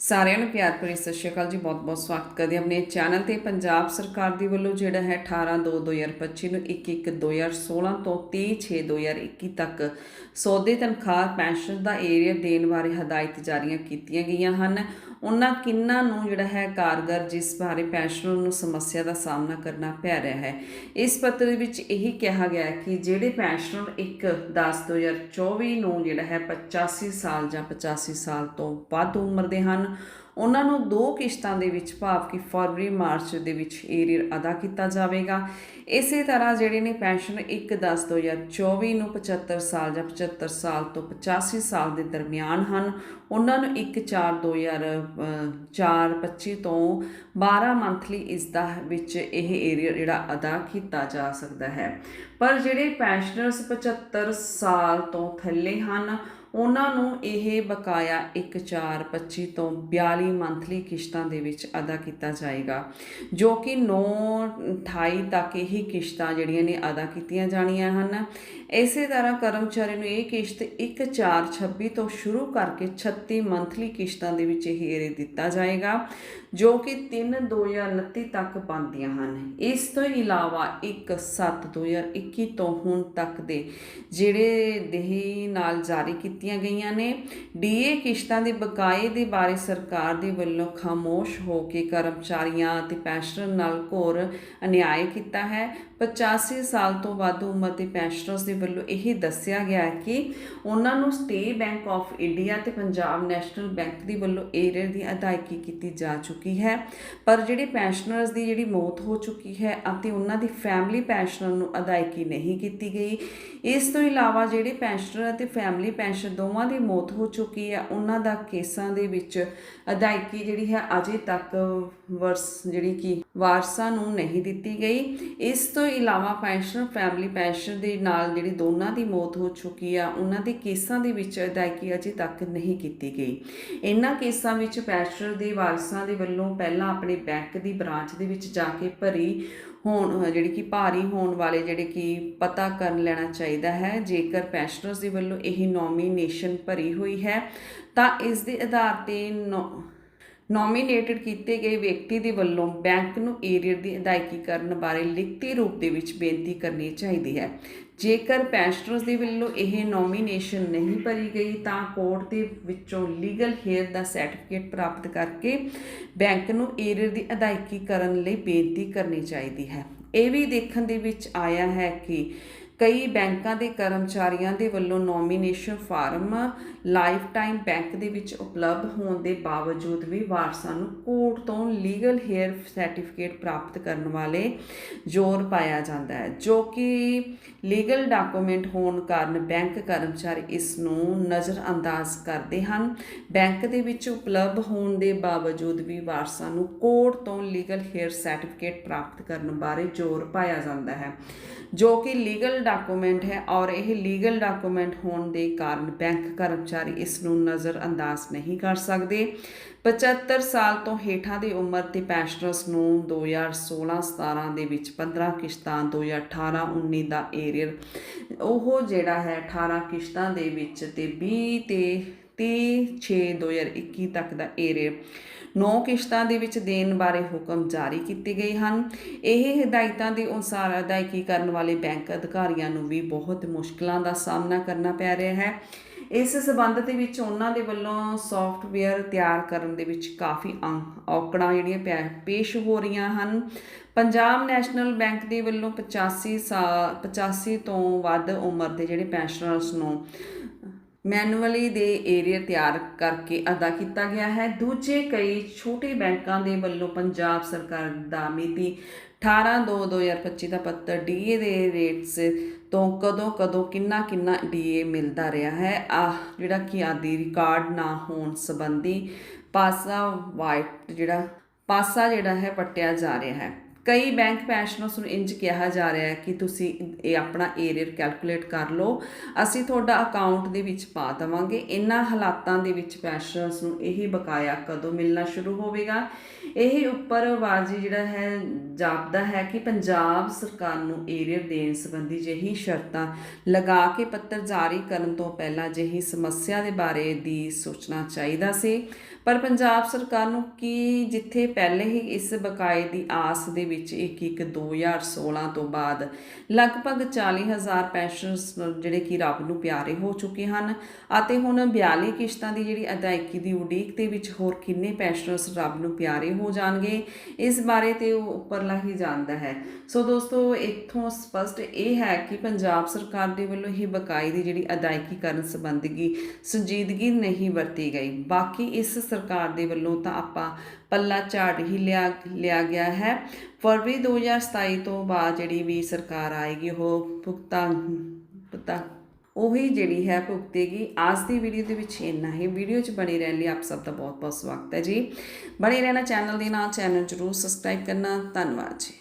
ਸਾਰਿਆਂ ਨੂੰ ਪਿਆਰ ਭਰੀ ਸਤਿ ਸ਼੍ਰੀ ਅਕਾਲ ਜੀ ਬਹੁਤ-ਬਹੁਤ ਸਵਾਗਤ ਕਰਦੇ ਆਪਣੇ ਚੈਨਲ ਤੇ। ਪੰਜਾਬ ਸਰਕਾਰ ਦੀ ਵੱਲੋਂ ਜਿਹੜਾ ਹੈ 18 2 2025 ਨੂੰ 21 2016 ਤੋਂ 30 6 2021 ਤੱਕ ਸੌਦੇ ਤਨਖਾਹ, ਪੈਨਸ਼ਨ ਦਾ ਏਰੀਆ ਦੇਣ ਬਾਰੇ ਹਦਾਇਤ ਜਾਰੀਆਂ ਕੀਤੀਆਂ ਗਈਆਂ ਹਨ। ਉਹਨਾਂ ਕਿੰਨਾਂ ਨੂੰ ਜਿਹੜਾ ਹੈ ਕਾਰਗਰ ਜਿਸ ਬਾਰੇ ਪੈਨਸ਼ਨਰ ਨੂੰ ਸਮੱਸਿਆ ਦਾ ਸਾਹਮਣਾ ਕਰਨਾ ਪੈ ਰਿਹਾ ਹੈ? ਇਸ ਪੱਤਰ ਵਿੱਚ ਇਹੀ ਕਿਹਾ ਗਿਆ ਕਿ ਜਿਹੜੇ ਪੈਨਸ਼ਨਰ 1 10 2024 ਨੂੰ ਜਿਹੜਾ ਹੈ 85 ਸਾਲ ਜਾਂ 85 ਸਾਲ ਤੋਂ ਵੱਧ ਉਮਰ ਦੇ ਹਨ ਉਹਨਾਂ ਨੂੰ ਦੋ ਕਿਸ਼ਤਾਂ ਦੇ ਵਿੱਚ ਭਾਵ ਕਿ ਫਰਵਰੀ, ਮਾਰਚ ਦੇ ਵਿੱਚ ਏਰੀਅਰ ਅਦਾ ਕੀਤਾ ਜਾਵੇਗਾ। ਇਸੇ ਤਰ੍ਹਾਂ ਜਿਹੜੇ ਨੇ ਪੈਨਸ਼ਨ 1 10 2024 ਨੂੰ 75 ਸਾਲ ਜਾਂ 75 ਸਾਲ ਤੋਂ 85 ਸਾਲ ਦੇ ਦਰਮਿਆਨ ਹਨ, ਉਹਨਾਂ ਨੂੰ 1 4 2004 25 ਤੋਂ 12 ਮੰਥਲੀ ਇਸ ਦਾ ਵਿੱਚ ਇਹ ਏਰੀਅਰ ਜਿਹੜਾ ਅਦਾ ਕੀਤਾ ਜਾ ਸਕਦਾ ਹੈ। ਪਰ ਜਿਹੜੇ ਪੈਨਸ਼ਨਰਸ 75 ਸਾਲ ਤੋਂ ਥੱਲੇ ਹਨ ਉਹਨਾਂ ਨੂੰ ਇਹ ਬਕਾਇਆ 1425 ਤੋਂ 42 ਮੰਥਲੀ ਕਿਸ਼ਤਾਂ ਦੇ ਵਿੱਚ ਅਦਾ ਕੀਤਾ ਜਾਏਗਾ, ਜੋ ਕਿ 9 28 ਤੱਕ ਇਹ ਕਿਸ਼ਤਾਂ ਜਿਹੜੀਆਂ ਨੇ ਅਦਾ ਕੀਤੀਆਂ ਜਾਣੀਆਂ ਹਨ। ਇਸੇ ਤਰ੍ਹਾਂ ਕਰਮਚਾਰੀ ਨੂੰ ਇਹ ਕਿਸ਼ਤ 1426 ਤੋਂ ਸ਼ੁਰੂ ਕਰਕੇ 36 ਮੰਥਲੀ ਕਿਸ਼ਤਾਂ ਦੇ ਵਿੱਚ ਇਹ ਏਰੇ ਦਿੱਤਾ ਜਾਏਗਾ, ਜੋ ਕਿ 3 2029 ਤੱਕ ਬਣਦੀਆਂ ਹਨ। ਇਸ ਤੋਂ ਇਲਾਵਾ 1 7 2021 ਤੋਂ ਹੁਣ ਤੱਕ ਦੇ ਜਿਹੜੇ ਦੇਹੀ ਨਾਲ ਜਾਰੀ ਕੀਤੀ ਕੀਤੀਆਂ ਗਈਆਂ ਨੇ। ਡੀਏ ਕਿਸ਼ਤਾਂ ਦੇ ਬਕਾਏ ਦੇ ਬਾਰੇ ਸਰਕਾਰ ਦੇ ਵੱਲੋਂ ਖਾਮੋਸ਼ ਹੋ ਕੇ ਕਰਮਚਾਰੀਆਂ ਅਤੇ ਪੈਨਸ਼ਨਰ ਨਾਲ ਘੋਰ ਅਨਿਆਏ ਕੀਤਾ ਹੈ। 85 ਸਾਲ ਤੋਂ ਵੱਧ ਉਮਰ ਦੇ ਪੈਨਸ਼ਨਰਸ ਦੇ ਵੱਲੋਂ ਇਹ ਦੱਸਿਆ ਗਿਆ ਹੈ ਕਿ ਉਹਨਾਂ ਨੂੰ ਸਟੇਟ ਬੈਂਕ ਆਫ ਇੰਡੀਆ ਤੇ ਪੰਜਾਬ ਨੈਸ਼ਨਲ ਬੈਂਕ ਦੀ ਵੱਲੋਂ ਏਰੀਅਰ ਦੀ ਅਦਾਇਗੀ ਕੀਤੀ ਜਾ ਚੁੱਕੀ ਹੈ। ਪਰ ਜਿਹੜੇ ਪੈਨਸ਼ਨਰਸ ਦੀ ਜਿਹੜੀ ਮੌਤ ਹੋ ਚੁੱਕੀ ਹੈ ਅਤੇ ਉਹਨਾਂ ਦੀ ਫੈਮਿਲੀ ਪੈਨਸ਼ਨਰ ਨੂੰ ਅਦਾਇਗੀ ਨਹੀਂ ਕੀਤੀ ਗਈ, ਇਸ ਤੋਂ ਇਲਾਵਾ ਜਿਹੜੇ ਪੈਨਸ਼ਨਰ ਅਤੇ ਫੈਮਿਲੀ ਪੈਨਸ਼ਨ ਦੋਵਾਂ ਦੀ ਮੌਤ ਹੋ ਚੁੱਕੀ ਹੈ। ਉਹਨਾਂ ਦਾ ਕੇਸਾਂ ਦੇ ਵਿੱਚ ਅਦਾਇਗੀ ਜਿਹੜੀ ਹੈ ਅਜੇ ਤੱਕ ਵਰਸ ਜਿਹੜੀ ਕਿ ਵਾਰਸਾਂ ਨੂੰ ਨਹੀਂ ਦਿੱਤੀ ਗਈ। ਇਸ ਤੋਂ ਇਲਾਵਾ ਪੈਨਸ਼ਨ, ਫੈਮਿਲੀ ਪੈਨਸ਼ਨ ਦੇ ਨਾਲ ਜਿਹੜੀ ਦੋਨਾਂ ਦੀ ਮੌਤ ਹੋ ਚੁੱਕੀ ਆ, ਉਹਨਾਂ ਦੇ ਕੇਸਾਂ ਦੇ ਵਿੱਚ ਅਦਾਇਗੀ ਅਜੇ ਤੱਕ ਨਹੀਂ ਕੀਤੀ ਗਈ। ਇਹਨਾਂ ਕੇਸਾਂ ਵਿੱਚ ਪੈਨਸ਼ਨਰ ਦੇ ਵਾਰਸਾਂ ਦੇ ਵੱਲੋਂ ਪਹਿਲਾਂ ਆਪਣੇ ਬੈਂਕ ਦੀ ਬ੍ਰਾਂਚ ਦੇ ਵਿੱਚ ਜਾ ਕੇ ਭਰੀ ਹੋਣ, ਜਿਹੜੀ ਕਿ ਭਾਰੀ ਹੋਣ ਵਾਲੇ ਜਿਹੜੇ ਕਿ ਪਤਾ ਕਰਨ ਲੈਣਾ ਚਾਹੀਦਾ ਹੈ, ਜੇਕਰ ਪੈਨਸ਼ਨਰਸ ਦੇ ਵੱਲੋਂ ਇਹ ਨੋਮੀਨੇਸ਼ਨ ਭਰੀ ਹੋਈ ਹੈ, ਤਾਂ ਇਸ ਦੇ ਆਧਾਰ ਤੇ ਨੋ- ਨੋਮੀਨੇਟਡ ਕੀਤੇ ਗਏ ਵਿਅਕਤੀ ਦੇ ਵੱਲੋਂ ਬੈਂਕ ਨੂੰ ਏਰੀਅਰ ਦੀ ਅਦਾਇਗੀ ਕਰਨ ਬਾਰੇ ਲਿਖਤੀ ਰੂਪ ਦੇ ਵਿੱਚ ਬੇਨਤੀ ਕਰਨੀ ਚਾਹੀਦੀ ਹੈ। ਜੇਕਰ ਪੈਨਸ਼ਨਰਸ ਦੇ ਵੱਲੋਂ ਇਹ ਨੋਮੀਨੇਸ਼ਨ ਨਹੀਂ ਭਰੀ ਗਈ, ਤਾਂ ਕੋਰਟ ਦੇ ਵਿੱਚੋਂ ਲੀਗਲ ਹੇਅਰ ਦਾ ਸਰਟੀਫਿਕੇਟ ਪ੍ਰਾਪਤ ਕਰਕੇ ਬੈਂਕ ਨੂੰ ਏਰੀਅਰ ਦੀ ਅਦਾਇਗੀ ਕਰਨ ਲਈ ਬੇਨਤੀ ਕਰਨੀ ਚਾਹੀਦੀ ਹੈ। ਇਹ ਵੀ ਦੇਖਣ ਦੇ ਵਿੱਚ ਆਇਆ ਹੈ ਕਿ ਕਈ ਬੈਂਕਾਂ ਦੇ ਕਰਮਚਾਰੀਆਂ ਦੇ ਵੱਲੋਂ nomination form lifetime bank ਦੇ ਵਿੱਚ ਉਪਲਬਧ ਹੋਣ ਦੇ ਬਾਵਜੂਦ ਵੀ ਵਾਰਸਾਂ ਨੂੰ ਕੋਰਟ ਤੋਂ ਲੀਗਲ ਹੇਅਰ ਸਰਟੀਫਿਕੇਟ ਪ੍ਰਾਪਤ ਕਰਨ ਵਾਲੇ ਜ਼ੋਰ ਪਾਇਆ ਜਾਂਦਾ ਹੈ, ਜੋ ਕਿ ਲੀਗਲ ਡਾਕੂਮੈਂਟ ਹੋਣ ਕਾਰਨ ਬੈਂਕ ਕਰਮਚਾਰੀ ਇਸ ਨੂੰ ਨਜ਼ਰਅੰਦਾਜ਼ ਕਰਦੇ ਹਨ। ਬੈਂਕ ਦੇ ਵਿੱਚ ਉਪਲਬਧ ਹੋਣ ਦੇ ਬਾਵਜੂਦ ਵੀ ਵਾਰਸਾਂ ਨੂੰ ਕੋਰਟ ਤੋਂ ਲੀਗਲ ਹੇਅਰ ਸਰਟੀਫਿਕੇਟ ਪ੍ਰਾਪਤ ਕਰਨ ਬਾਰੇ ਜ਼ੋਰ ਪਾਇਆ ਜਾਂਦਾ ਹੈ, ਜੋ ਕਿ ਲੀਗਲ ਡਾਕੂਮੈਂਟ ਹੈ ਔਰ ਇਹ ਲੀਗਲ ਡਾਕੂਮੈਂਟ ਹੋਣ ਦੇ ਕਾਰਨ ਬੈਂਕ ਕਰਮਚਾਰੀ ਇਸ ਨੂੰ ਨਜ਼ਰਅੰਦਾਜ਼ ਨਹੀਂ ਕਰ ਸਕਦੇ। 75 ਸਾਲ ਤੋਂ ਹੇਠਾਂ ਦੀ ਉਮਰ ਦੇ ਪੈਨਸ਼ਨਰਸ ਨੂੰ 2016-17 ਦੇ ਵਿੱਚ 15 ਕਿਸ਼ਤਾਂ 2018-19 ਦਾ ਏਰੀਅਰ ਉਹ ਜਿਹੜਾ ਹੈ 18 ਕਿਸ਼ਤਾਂ ਦੇ ਵਿੱਚ ਤੇ 20 ਤੇ 30 6 2021 ਤੱਕ ਦਾ ਏਰੀਅਰ ਨੌ ਕਿਸ਼ਤਾਂ ਦੇ ਵਿੱਚ ਦੇਣ ਬਾਰੇ ਹੁਕਮ ਜਾਰੀ ਕੀਤੇ ਗਏ ਹਨ। ਇਹ ਹਦਾਇਤਾਂ ਦੇ ਅਨੁਸਾਰ ਅਦਾਇਗੀ ਕਰਨ ਵਾਲੇ ਬੈਂਕ ਅਧਿਕਾਰੀਆਂ ਨੂੰ ਵੀ ਬਹੁਤ ਮੁਸ਼ਕਲਾਂ ਦਾ ਸਾਹਮਣਾ ਕਰਨਾ ਪੈ ਰਿਹਾ ਹੈ। ਇਸ ਸਬੰਧ ਦੇ ਵਿੱਚ ਉਹਨਾਂ ਦੇ ਵੱਲੋਂ ਸੌਫਟਵੇਅਰ ਤਿਆਰ ਕਰਨ ਦੇ ਵਿੱਚ ਕਾਫੀ ਔਂ- ਔਕੜਾਂ ਜਿਹੜੀਆਂ ਪੈ- ਪੇਸ਼ ਹੋ ਰਹੀਆਂ ਹਨ। ਪੰਜਾਬ ਨੈਸ਼ਨਲ ਬੈਂਕ ਦੇ ਵੱਲੋਂ 85 ਸਾਲ 85 ਤੋਂ ਵੱਧ ਉਮਰ ਦੇ ਜਿਹੜੇ ਪੈਨਸ਼ਨਰਸ ਨੂੰ ਮੈਨੂਅਲੀ ਦੇ ਏਰੀਆ ਤਿਆਰ ਕਰਕੇ ਅਦਾ ਕੀਤਾ ਗਿਆ ਹੈ। ਦੂਜੇ ਕਈ ਛੋਟੇ ਬੈਂਕਾਂ ਦੇ ਵੱਲੋਂ ਪੰਜਾਬ ਸਰਕਾਰ ਦਾ ਮਿਤੀ 18 2 2025 ਦਾ ਪੱਤਰ ਡੀਏ ਦੇ ਰੇਟਸ ਤੋਂ ਕਦੋਂ ਕਦੋਂ ਕਿੰਨਾ ਕਿੰਨਾ ਡੀਏ ਮਿਲਦਾ ਰਿਹਾ ਹੈ। ਆ ਜਿਹੜਾ ਕਿ ਆਦੀ ਰਿਕਾਰਡ ਨਾ ਹੋਣ ਸੰਬੰਧੀ ਪਾਸਾ ਵਾਈਟ ਜਿਹੜਾ ਪਾਸਾ ਜਿਹੜਾ ਹੈ, ਪੱਟਿਆ ਜਾ ਰਿਹਾ ਹੈ। ਕਈ ਬੈਂਕ ਪੈਨਸ਼ਨਰਸ ਨੂੰ ਇੰਜ ਕਿਹਾ ਜਾ ਰਿਹਾ ਹੈ ਕਿ ਤੁਸੀਂ ਇਹ ਆਪਣਾ ਏਰੀਅਰ ਕੈਲਕੂਲੇਟ ਕਰ ਲਓ, ਅਸੀਂ ਤੁਹਾਡਾ ਅਕਾਊਂਟ ਦੇ ਵਿੱਚ ਪਾ ਦੇਵਾਂਗੇ। ਇਹਨਾਂ ਹਾਲਾਤਾਂ ਦੇ ਵਿੱਚ ਪੈਨਸ਼ਨਰਸ ਨੂੰ ਇਹ ਬਕਾਇਆ ਕਦੋਂ ਮਿਲਣਾ ਸ਼ੁਰੂ ਹੋਵੇਗਾ? ਇਹ ਉੱਪਰਵਾਜੀ ਜਿਹੜਾ ਹੈ, ਜਾਪਦਾ ਹੈ ਕਿ ਪੰਜਾਬ ਸਰਕਾਰ ਨੂੰ ਏਰੀਅਰ ਦੇਣ ਸੰਬੰਧੀ ਜਿਹੀ ਸ਼ਰਤਾਂ ਲਗਾ ਕੇ ਪੱਤਰ ਜਾਰੀ ਕਰਨ ਤੋਂ ਪਹਿਲਾਂ ਜਿਹੀ ਸਮੱਸਿਆ ਦੇ ਬਾਰੇ ਦੀ ਸੋਚਣਾ ਚਾਹੀਦਾ ਸੀ। ਪਰ ਪੰਜਾਬ ਸਰਕਾਰ ਨੂੰ ਕੀ ਜਿੱਥੇ ਪਹਿਲੇ ਹੀ ਇਸ ਬਕਾਏ ਦੀ ਆਸ ਦੇ ਵਿੱਚ 1-1 2016 ਤੋਂ ਬਾਅਦ ਲਗਭਗ 40000 ਪੈਨਸ਼ਨਰਸ ਜਿਹੜੇ ਕਿ ਰੱਬ ਨੂੰ ਪਿਆਰੇ ਹੋ ਚੁੱਕੇ ਹਨ ਅਤੇ ਹੁਣ 42 ਕਿਸ਼ਤਾਂ ਦੀ ਜਿਹੜੀ ਅਦਾਇਗੀ ਦੀ ਉਡੀਕ ਦੇ ਵਿੱਚ ਹੋਰ ਕਿੰਨੇ ਪੈਨਸ਼ਨਰਸ ਰੱਬ ਨੂੰ ਪਿਆਰੇ ਹੋ ਜਾਣਗੇ, ਇਸ ਬਾਰੇ ਤੇ ਉਹ ਉੱਪਰਲਾ ਹੀ ਜਾਣਦਾ ਹੈ। ਸੋ ਦੋਸਤੋ, ਇੱਥੋਂ ਸਪਸ਼ਟ ਇਹ ਹੈ ਕਿ ਪੰਜਾਬ ਸਰਕਾਰ ਦੇ ਵੱਲੋਂ ਹੀ ਬਕਾਈ ਦੀ ਜਿਹੜੀ ਅਦਾਇਗੀ ਕਰਨ ਸੰਬੰਧੀ ਸੰਜੀਦਗੀ ਨਹੀਂ ਵਰਤੀ ਗਈ। ਬਾਕੀ ਇਸ ਸਰਕਾਰ ਦੇ ਵੱਲੋਂ ਤਾਂ ਆਪਾਂ ਪੱਲਾ ਝਾੜ ਹੀ ਲਿਆ ਲਿਆ ਗਿਆ ਹੈ। ਫਰਵਰੀ 2027 ਤੋਂ ਬਾਅਦ ਜਿਹੜੀ ਵੀ ਸਰਕਾਰ ਆਏਗੀ, ਉਹ ਭੁਗਤਾਨ ਪਤਾ ਉਹੀ ਜਿਹੜੀ ਹੈ ਭੁਗਤੇਗੀ। ਅੱਜ ਦੀ ਵੀਡੀਓ ਦੇ ਵਿੱਚ ਇੰਨਾ ਹੀ। ਵੀਡੀਓ 'ਚ ਬਣੇ ਰਹਿਣ ਲਈ ਆਪ ਸਭ ਦਾ ਬਹੁਤ ਬਹੁਤ ਸਵਾਗਤ ਹੈ ਜੀ। ਬਣੇ ਰਹਿਣਾ ਚੈਨਲ ਦੇ ਨਾਲ, ਚੈਨਲ ਜਰੂਰ ਸਬਸਕ੍ਰਾਈਬ ਕਰਨਾ। ਧੰਨਵਾਦ ਜੀ।